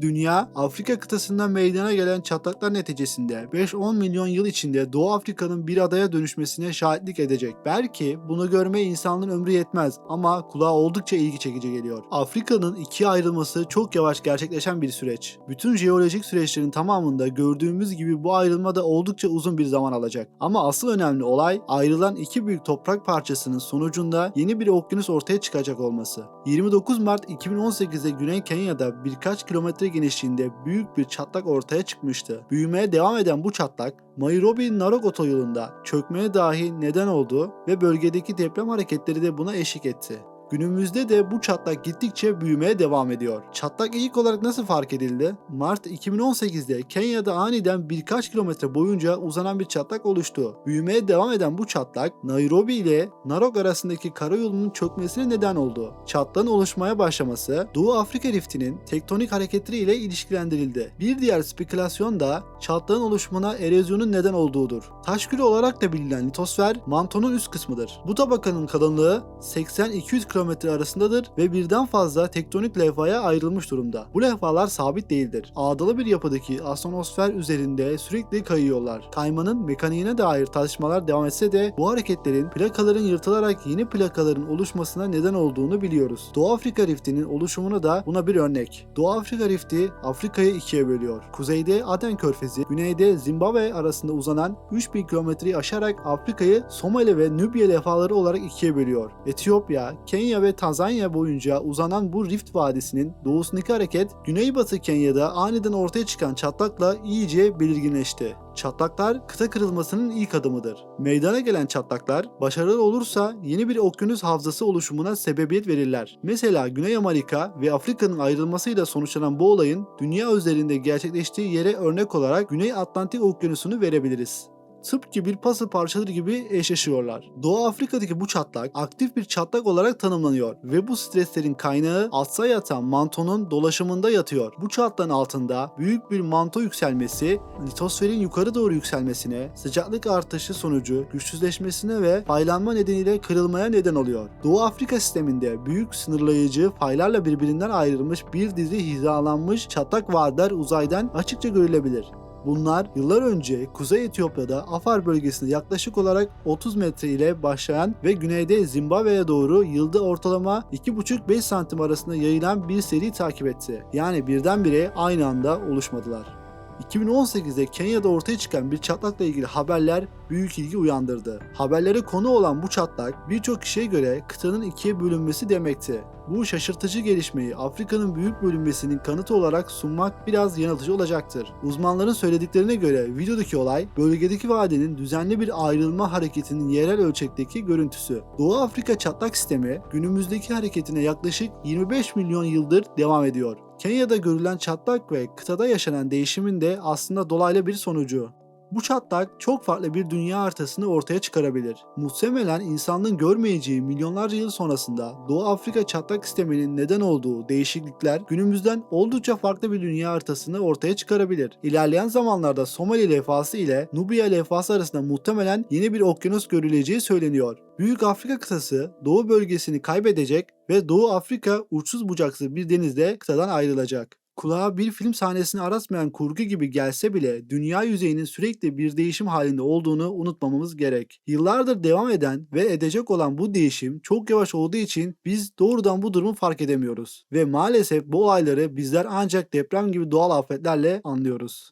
Dünya, Afrika kıtasından meydana gelen çatlaklar neticesinde 5-10 milyon yıl içinde Doğu Afrika'nın bir adaya dönüşmesine şahitlik edecek. Belki bunu görmeye insanlığın ömrü yetmez ama kulağa oldukça ilgi çekici geliyor. Afrika'nın ikiye ayrılması çok yavaş gerçekleşen bir süreç. Bütün jeolojik süreçlerin tamamında gördüğümüz gibi bu ayrılma da oldukça uzun bir zaman alacak. Ama asıl önemli olay ayrılan iki büyük toprak parçasının sonucunda yeni bir okyanus ortaya çıkacak olması. 29 Mart 2018'de Güney Kenya'da birkaç kilometre genişliğinde büyük bir çatlak ortaya çıkmıştı. Büyümeye devam eden bu çatlak Nairobi Narok otoyolunda çökmeye dahi neden oldu ve bölgedeki deprem hareketleri de buna eşlik etti. Günümüzde de bu çatlak gittikçe büyümeye devam ediyor. Çatlak ilk olarak nasıl fark edildi? Mart 2018'de Kenya'da aniden birkaç kilometre boyunca uzanan bir çatlak oluştu. Büyümeye devam eden bu çatlak Nairobi ile Narok arasındaki karayolunun çökmesine neden oldu. Çatlağın oluşmaya başlaması Doğu Afrika riftinin tektonik hareketleri ile ilişkilendirildi. Bir diğer spekülasyon da çatlağın oluşumuna erozyonun neden olduğudur. Taşkül olarak da bilinen litosfer mantonun üst kısmıdır. Bu tabakanın kalınlığı 80-200 kilometre arasındadır ve birden fazla tektonik levhaya ayrılmış durumda. Bu levhalar sabit değildir. Ağdalı bir yapıdaki astronosfer üzerinde sürekli kayıyorlar. Kaymanın mekaniğine dair tartışmalar devam etse de bu hareketlerin plakaların yırtılarak yeni plakaların oluşmasına neden olduğunu biliyoruz. Doğu Afrika riftinin oluşumuna da buna bir örnek. Doğu Afrika rifti Afrika'yı ikiye bölüyor. Kuzeyde Aden Körfezi, güneyde Zimbabwe arasında uzanan 3000 kilometreyi aşarak Afrika'yı Somali ve Nubya levhaları olarak ikiye bölüyor. Etiyopya, Kenya ve Tanzanya boyunca uzanan bu rift vadisinin doğusundaki hareket Güneybatı Kenya'da aniden ortaya çıkan çatlakla iyice belirginleşti. Çatlaklar kıta kırılmasının ilk adımıdır. Meydana gelen çatlaklar başarılı olursa yeni bir okyanus havzası oluşumuna sebebiyet verirler. Mesela Güney Amerika ve Afrika'nın ayrılmasıyla sonuçlanan bu olayın dünya üzerinde gerçekleştiği yere örnek olarak Güney Atlantik Okyanusu'nu verebiliriz tıpkı bir puzzle parçaları gibi eşleşiyorlar. Doğu Afrika'daki bu çatlak aktif bir çatlak olarak tanımlanıyor ve bu streslerin kaynağı altta yatan mantonun dolaşımında yatıyor. Bu çatlağın altında büyük bir manto yükselmesi, litosferin yukarı doğru yükselmesine, sıcaklık artışı sonucu güçsüzleşmesine ve faylanma nedeniyle kırılmaya neden oluyor. Doğu Afrika sisteminde büyük sınırlayıcı faylarla birbirinden ayrılmış bir dizi hizalanmış çatlak varlar uzaydan açıkça görülebilir. Bunlar yıllar önce Kuzey Etiyopya'da Afar bölgesinde yaklaşık olarak 30 metre ile başlayan ve güneyde Zimbabwe'ye doğru yılda ortalama 2,5-5 santim arasında yayılan bir seri takip etti. Yani birdenbire aynı anda oluşmadılar. 2018'de Kenya'da ortaya çıkan bir çatlakla ilgili haberler büyük ilgi uyandırdı. Haberlere konu olan bu çatlak birçok kişiye göre kıtanın ikiye bölünmesi demekti. Bu şaşırtıcı gelişmeyi Afrika'nın büyük bölünmesinin kanıtı olarak sunmak biraz yanıltıcı olacaktır. Uzmanların söylediklerine göre videodaki olay bölgedeki vadenin düzenli bir ayrılma hareketinin yerel ölçekteki görüntüsü. Doğu Afrika çatlak sistemi günümüzdeki hareketine yaklaşık 25 milyon yıldır devam ediyor. Kenya'da görülen çatlak ve kıtada yaşanan değişimin de aslında dolaylı bir sonucu. Bu çatlak çok farklı bir dünya haritasını ortaya çıkarabilir. Muhtemelen insanlığın görmeyeceği milyonlarca yıl sonrasında Doğu Afrika çatlak sisteminin neden olduğu değişiklikler günümüzden oldukça farklı bir dünya haritasını ortaya çıkarabilir. İlerleyen zamanlarda Somali levhası ile Nubya levhası arasında muhtemelen yeni bir okyanus görüleceği söyleniyor. Büyük Afrika kıtası Doğu bölgesini kaybedecek ve Doğu Afrika uçsuz bucaksız bir denizde kıtadan ayrılacak. Kulağa bir film sahnesini aratmayan kurgu gibi gelse bile dünya yüzeyinin sürekli bir değişim halinde olduğunu unutmamamız gerek. Yıllardır devam eden ve edecek olan bu değişim çok yavaş olduğu için biz doğrudan bu durumu fark edemiyoruz. Ve maalesef bu olayları bizler ancak deprem gibi doğal afetlerle anlıyoruz.